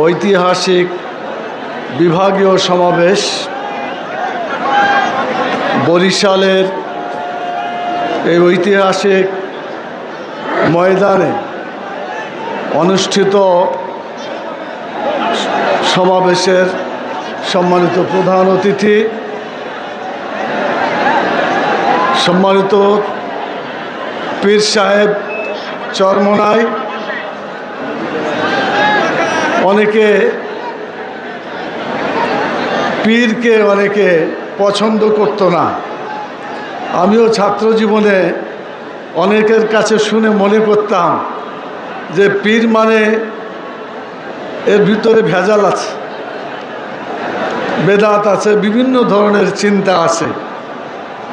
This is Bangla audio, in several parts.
ঐতিহাসিক বিভাগীয় সমাবেশ বরিশালের এই ঐতিহাসিক ময়দানে অনুষ্ঠিত সমাবেশের সম্মানিত প্রধান অতিথি, সম্মানিত পীর সাহেব চরমনাই অনেকে পীরকে অনেকে পছন্দ করতো না। আমিও ছাত্র জীবনে অনেকের কাছে শুনে মনে করতাম যে পীর মানে এর ভিতরে ভেজাল আছে, বেদাত আছে, বিভিন্ন ধরনের চিন্তা আছে।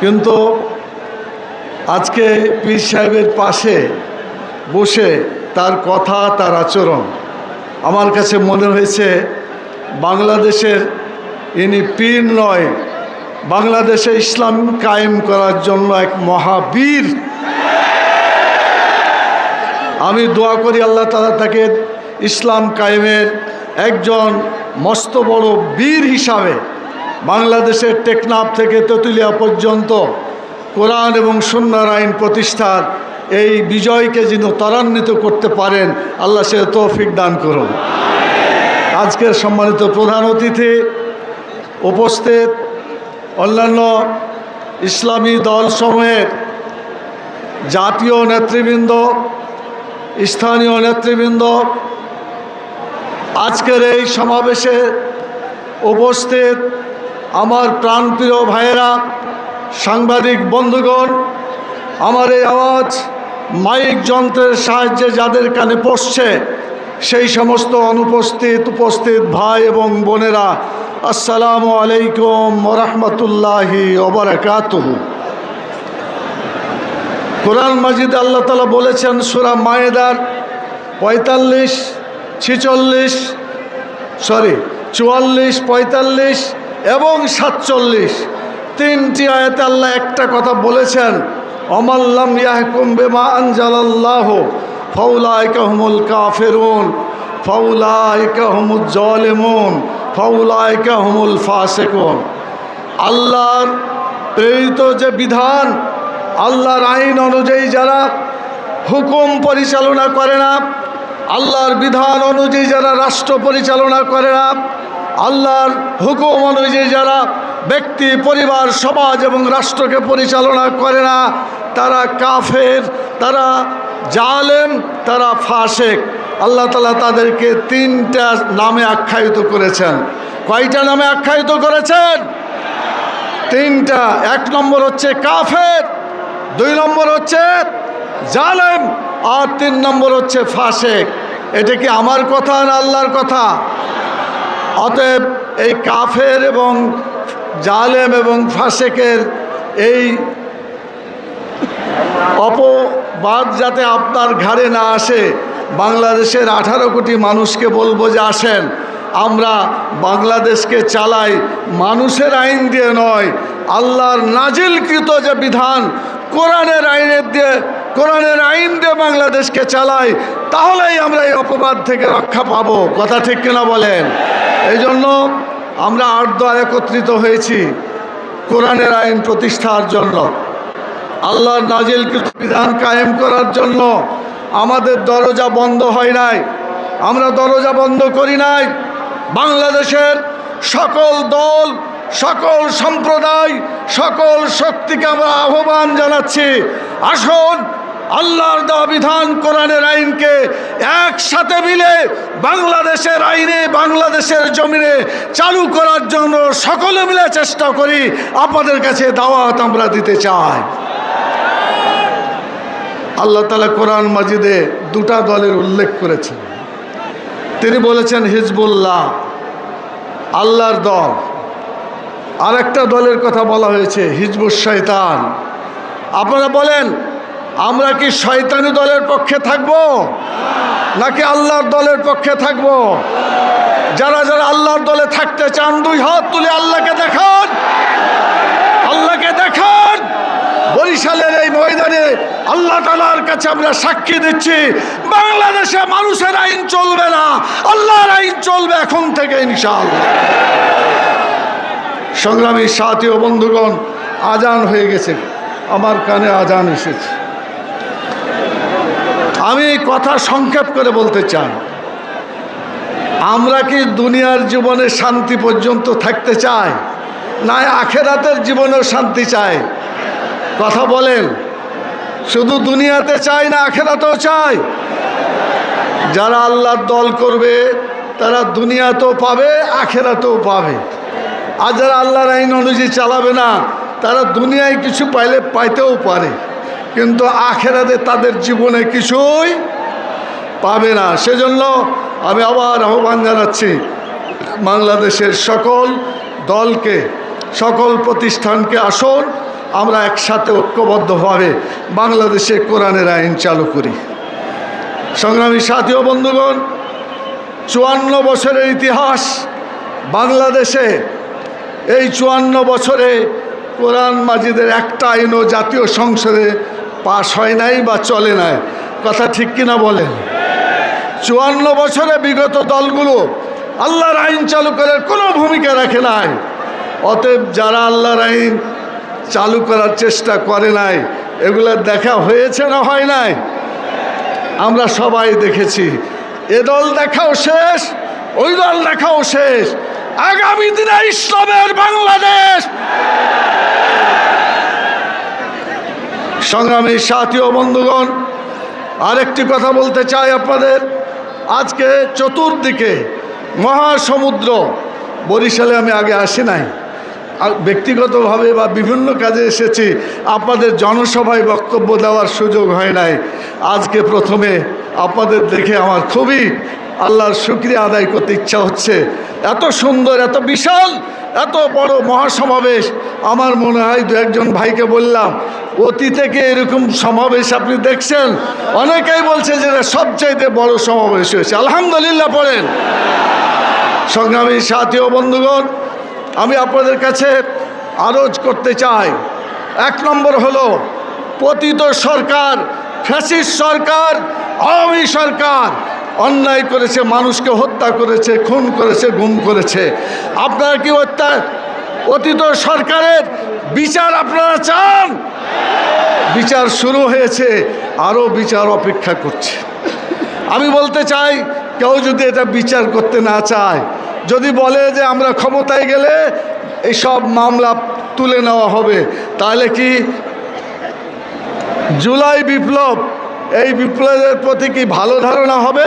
কিন্তু আজকে পীর সাহেবের পাশে বসে তার কথা, তার আচরণ আমার কাছে মনে হয়েছে বাংলাদেশের ইনি পীর নয়, বাংলাদেশে ইসলাম কায়েম করার জন্য এক মহাবীর। আমি দোয়া করি আল্লাহ তালা তাকে ইসলাম কায়েমের একজন মস্ত বড় বীর হিসাবে বাংলাদেশের টেকনাফ থেকে তেঁতুলিয়া পর্যন্ত কোরআন এবং সুন্নার আইন প্রতিষ্ঠার এই বিজয়কে যেন ত্বরান্বিত করতে পারেন, আল্লাহ সে তৌফিক দান করুন। আজকের সম্মানিত প্রধান অতিথি উপস্থিত অন্যান্য ইসলামী দলসমূহের জাতীয় নেতৃবৃন্দ, স্থানীয় নেতৃবৃন্দ, আজকের এই সমাবেশে উপস্থিত আমার প্রাণপ্রিয় ভাইয়েরা, সাংবাদিক বন্ধুগণ, আমার এই আওয়াজ মাইক যন্ত্রের সাহায্যে যাদের কানে পড়ছে, সেই সমস্ত অনুপস্থিত, উপস্থিত ভাই এবং বোনেরা, আসসালামু আলাইকুম ওরহমতুল্লাহি ওবরাকাতুহু। কোরআন মাজিদ আল্লাহ তালা বলেছেন, সুরা মায়েদার পঁয়তাল্লিশ, ছিচল্লিশ, সরি, চুয়াল্লিশ, পঁয়তাল্লিশ এবং সাতচল্লিশ। তিনটি আয়াতে আল্লাহ একটা কথা বলেছেন অমাল্লাম ইয়াহকুম বেমা আনজালাল্লাহ ফৌলাইকা হুমুল কাফেরুন ফৌলাইকা হুমুল জলেমুন ফৌলাইকা হুমুল ফাসেকুন। আল্লাহর প্রেরিত যে বিধান, আল্লাহর আইন অনুযায়ী যারা হুকুম পরিচালনা করে না, আল্লাহর বিধান অনুযায়ী যারা রাষ্ট্র পরিচালনা করে না আল্লাহর হুকুম অনুযায়ী যারা ব্যক্তি, পরিবার, সমাজ এবং রাষ্ট্রকে পরিচালনা করে না, তারা কাফের, তারা জালেম, তারা ফাসেক। আল্লাহ তালা তাদেরকে তিনটা নামে আখ্যায়িত করেছেন। কয়টা নামে আখ্যায়িত করেছেন? তিনটা। এক নম্বর হচ্ছে কাফের, দুই নম্বর হচ্ছে জালেম, আর তিন নম্বর হচ্ছে ফাসেক। এটা কি আমার কথা না আল্লাহর কথা? অতএব এই কাফের এবং জালেম এবং ফাসেকের এই অপবাদ যাতে আপনার ঘাড়ে না আসে, বাংলাদেশের আঠারো কোটি মানুষকে বলব যে আসেন, আমরা বাংলাদেশকে চালাই, মানুষের আইন দিয়ে নয়, আল্লাহর নাজিলকৃত যে বিধান, কোরআনের আইনের দিয়ে কোরআনের আইন দিয়ে বাংলাদেশকে চালাই, তাহলেই আমরা এই অপবাদ থেকে রক্ষা পাবো। কথা ঠিক কিনা বলেন? এই জন্য আমরা আট দল একত্রিত হয়েছি কোরআনের আইন প্রতিষ্ঠার জন্য। আল্লাহর নাজিলকৃত বিধান কায়েম করার জন্য। আমাদের দরজা বন্ধ হয় নাই। আমরা দরজা বন্ধ করি নাই। বাংলাদেশের সকল দল, সকল সম্প্রদায়, সকল শক্তিকে আমরা আহ্বান জানাচ্ছি। আসুন আল্লাহর দেওয়া বিধান কোরআনের আইনকে একসাথে মিলে বাংলাদেশের আইনে বাংলাদেশের জমিনে চালু করার জন্য সকলে মিলে চেষ্টা করি আপনাদের কাছে দাওয়াত আমরা দিতে চাই। আল্লাহ তালা কোরআন মাজিদে দুটা দলের উল্লেখ করেছেন। তিনি বলেছেন, হিজবুল্লাহ আল্লাহর দল। আরেকটা দলের কথা বলা হয়েছে হিজবুর শয়তান। আপনারা বলেন আমরা কি শয়তানি দলের পক্ষে থাকব? নাকি আল্লাহর দলের পক্ষে থাকব? যারা যারা আল্লাহর দলে থাকতে চান, দুই হাত তুলে আল্লাহকে দেখান। আল্লাহকে দেখান। বরিশালের এই ময়দানে আল্লাহ তালার কাছে আমরা সাক্ষী দিচ্ছি, বাংলাদেশে মানুষের আইন চলবে না। আল্লাহর আইন চলবে এখন থেকে, ইনশাআল্লাহ। সংগ্রামী সাথী ও বন্ধুগণ, আজান হয়ে গেছে। আমার কানে আজান এসেছে। আমি এই কথা সংক্ষেপ করে বলতে চাই। আমরা কি দুনিয়ার জীবনে শান্তি পর্যন্ত থাকতে চাই? না, আখেরাতের জীবনেও শান্তি চাই। কথা বলেন। শুধু দুনিয়াতে চাই না, আখেরাতেও চাই? যারা আল্লাহর দল করবে, তারা দুনিয়াতেও পাবে, আখেরাতেও পাবে। আর যারা আল্লাহর আইন অনুযায়ী চালাবে না, তারা দুনিয়ায় কিছু পাইলে পাইতেও পারে। কিন্তু আখেরাতে তাদের জীবনে কিছুই পাবে না। সেজন্য আমি আবার আহ্বান জানাচ্ছি বাংলাদেশের সকল দলকে, সকল প্রতিষ্ঠানকে আসুন, আমরা একসাথে ঐক্যবদ্ধভাবে বাংলাদেশে কোরআনের আইন চালু করি। সংগ্রামী সাথী ও বন্ধুগণ, চুয়ান্ন বছরের ইতিহাস বাংলাদেশে, এই চুয়ান্ন বছরে কোরআন মাজিদের একটা আইনও জাতীয় সংসদে পাশ হয় নাই বা চলে নাই, কথা ঠিক কিনা বলেন? চুয়ান্ন বছরে বিগত দলগুলো আল্লাহর আইন চালু করার কোনো ভূমিকা রাখে নাই। অতএব যারা আল্লাহর আইন চালু করার চেষ্টা করে নাই, এগুলো দেখা হয়েছে না হয় নাই? আমরা সবাই দেখেছি, এ দল দেখাও শেষ, ওই দল দেখাও শেষ। আগামী দিনে ইসলামের বাংলাদেশ! সংগ্রামী সাথী ও বন্ধুগণ, আরেকটি কথা বলতে চাই আপনাদের। আজকে চতুর্দিকে মহাসমুদ্র, বরিশালে আমি আগে আসি নাই। ব্যক্তিগতভাবে বা বিভিন্ন কাজে এসেছি, আপনাদের জনসভায় বক্তব্য দেওয়ার সুযোগ হয় নাই। আজকে প্রথমে আপনাদের দেখে আমার খুবই আল্লাহর শুক্রিয়া আদায় করতে ইচ্ছা হচ্ছে। এত সুন্দর, এত বিশাল, এত বড় মহাসমাবেশ। আমার মনে হয় দু একজন ভাইকে বললাম অতীতে থেকে এরকম সমাবেশ আপনি দেখছেন? অনেকেই বলছে যে সবচাইতে বড় সমাবেশ হয়েছে। আলহামদুলিল্লাহ পড়েন। সংগ্রামী সাথী ও বন্ধুগণ, আমি আপনাদের কাছে আরজ করতে চাই, এক নম্বর হলো পতিত সরকার, ফ্যাসিস্ট সরকার, আওয়ামী সরকার। অন্যায় করেছে, মানুষকে হত্যা করেছে, খুন করেছে, গুম করেছে। আপনারা কি হত্যা অতীত সরকারের বিচার আপনারা চান? বিচার শুরু হয়েছে আরও বিচার অপেক্ষা করছে। আমি বলতে চাই, কেউ যদি এটা বিচার করতে না চায়, যদি বলে যে আমরা ক্ষমতায় গেলে এইসব মামলা তুলে নেওয়া হবে, তাহলে কি জুলাই বিপ্লব এই বিপ্লবের প্রতি কি ভালো ধারণা হবে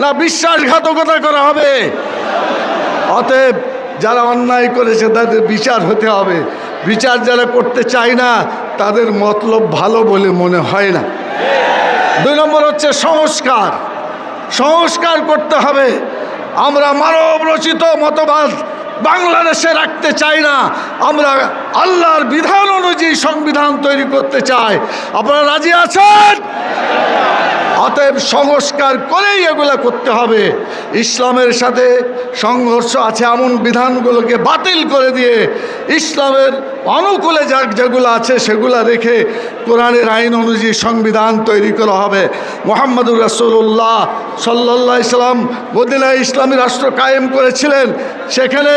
না বিশ্বাসঘাতকতা করা হবে? অতএব যারা অন্যায় করেছে তাদের বিচার হতে হবে। বিচার যারা করতে চায় না, তাদের মতলব ভালো বলে মনে হয় না। দুই নম্বর হচ্ছে সংস্কার। সংস্কার করতে হবে। আমরা মানব রচিত মতবাদ বাংলাদেশে রাখতে চাই না। আমরা আল্লাহর বিধান অনুযায়ী সংবিধান তৈরি করতে চাই। আপনারা রাজি আছেন? অতএব সংস্কার করেই এগুলো করতে হবে। ইসলামের সাথে সংঘর্ষ আছে এমন বিধানগুলোকে বাতিল করে দিয়ে ইসলামের অনুকূলে যা যেগুলো আছে, সেগুলো রেখে কোরআনের আইন অনুযায়ী সংবিধান তৈরি করা হবে। মোহাম্মদুর রাসুল্লাহ সাল্লাহ ইসলাম মদিনায় ইসলামী রাষ্ট্র কায়েম করেছিলেন। সেখানে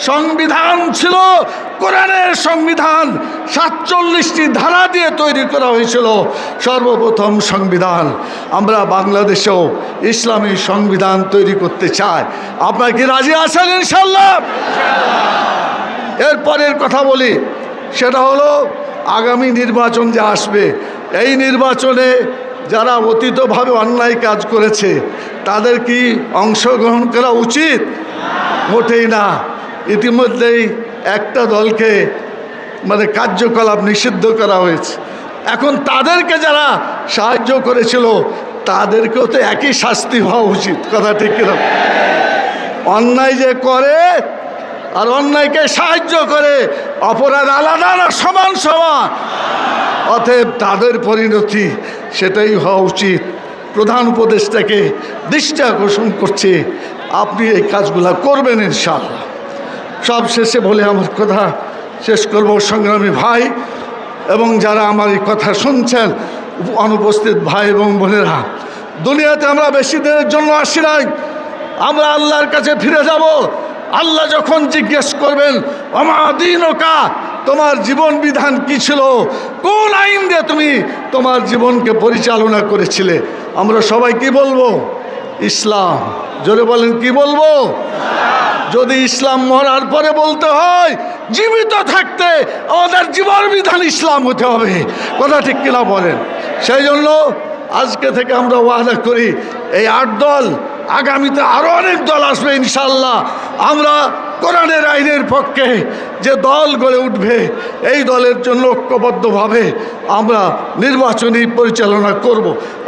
সংবিধান ছিল, কোরআনের সংবিধান সাতচল্লিশটি ধারা দিয়ে তৈরি করা হয়েছিল। সর্বপ্রথম সংবিধান। আমরা বাংলাদেশেও ইসলামী সংবিধান তৈরি করতে চাই। আপনার কি রাজি আছেন ইনশাল্লাহ এরপরের কথা বলি, সেটা হলো আগামী নির্বাচন যে আসবে, এই নির্বাচনে যারা অতীতভাবে অন্যায় কাজ করেছে, তাদের কি অংশগ্রহণ করা উচিত? মোটেই না। ইতিমধ্যেই একটা দলকে মানে কার্যকলাপ নিষিদ্ধ করা হয়েছে। এখন তাদেরকে যারা সাহায্য করেছিল, তাদেরকেও তো একই শাস্তি হওয়া উচিত, কথা ঠিক কিনা? অন্যায় যে করে আর অন্যায়কে সাহায্য করে অপরাধ আলাদা না, সমান সমান। অতএব তাদের পরিণতি সেটাই হওয়া উচিত। প্রধান উপদেষ্টাকে দৃষ্টি আকর্ষণ করছে, আপনি এই কাজগুলা করবেন ইনশাল্লাহ সব শেষে বলে আমার কথা শেষ করব সংগ্রামী ভাই এবং যারা আমার এই কথা শুনছেন, অনুপস্থিত ভাই এবং বোনেরা। দুনিয়াতে আমরা বেশি দিনের জন্য আসি নাই। আমরা আল্লাহর কাছে ফিরে যাব। আল্লাহ যখন জিজ্ঞেস করবেন দিন কা তোমার জীবন বিধান কি ছিল? কোন আইন দিয়ে তুমি তোমার জীবনকে পরিচালনা করেছিলে? আমরা সবাই কি বলব? ইসলাম। জোরে বলেন, কি বলব? যদি ইসলাম মরার পরে বলতে হয়, জীবিত থাকতে আমাদের জীবন বিধান ইসলাম হতে হবে। কথা ঠিক কিনা বলেন? সেই জন্য আজকে থেকে আমরা ওয়াদা করি, এই আট দল আগামীতে আরও অনেক দল আসবে ইনশাল্লাহ আমরা কোরআনের আইনের পক্ষে যে দল গড়ে উঠবে, এই দলের জন্য ঐক্যবদ্ধভাবে আমরা নির্বাচনী পরিচালনা করব।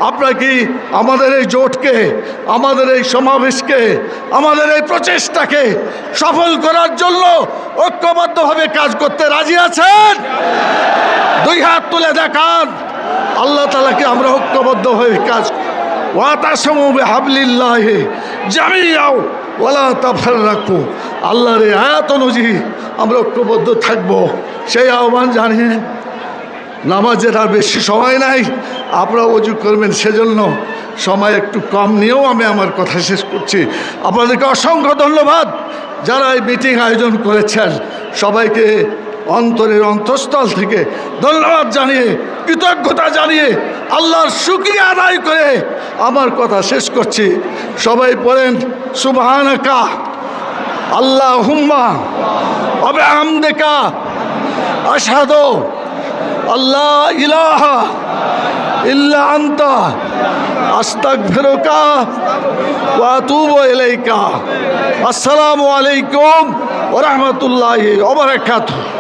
আপনারা কি আমাদের এই জোটকে, আমাদের এই সমাবেশকে, আমাদের এই প্রচেষ্টাকে সফল করার জন্য ঐক্যবদ্ধভাবে কাজ করতে রাজি আছেন? দুই হাত তুলে দেখান। আল্লাহ তালাকে আমরা ঐক্যবদ্ধ হয়ে কাজ আল্লাহর এই আয়াত অনুযায়ী আমরা ঐক্যবদ্ধ থাকব। সেই আহ্বান জানিয়ে নামাজের আর বেশি সময় নাই, আপনারা অজু করবেন সেজন্য সময় একটু কম নিয়েও আমি আমার কথা শেষ করছি। আপনাদেরকে অসংখ্য ধন্যবাদ যারা এই মিটিং আয়োজন করেছেন। সবাইকে অন্তরের অন্তঃস্থল থেকে ধন্যবাদ জানিয়ে, কৃতজ্ঞতা জানিয়ে, আল্লাহর শুক্রিয়া আদায় করে আমার কথা শেষ করছি। সবাই পড়েন, সুবহানাকা আল্লাহ হুম্মা অবে আমদেকা আসাদো আল্লাহ ইলাহা ইল্লা আন্তা, আস্তাগফিরুকা ওয়া আতুবু ইলাইকা। আসসালামু আলাইকুম ওয়া রাহমাতুল্লাহি ওয়া বারাকাতুহু।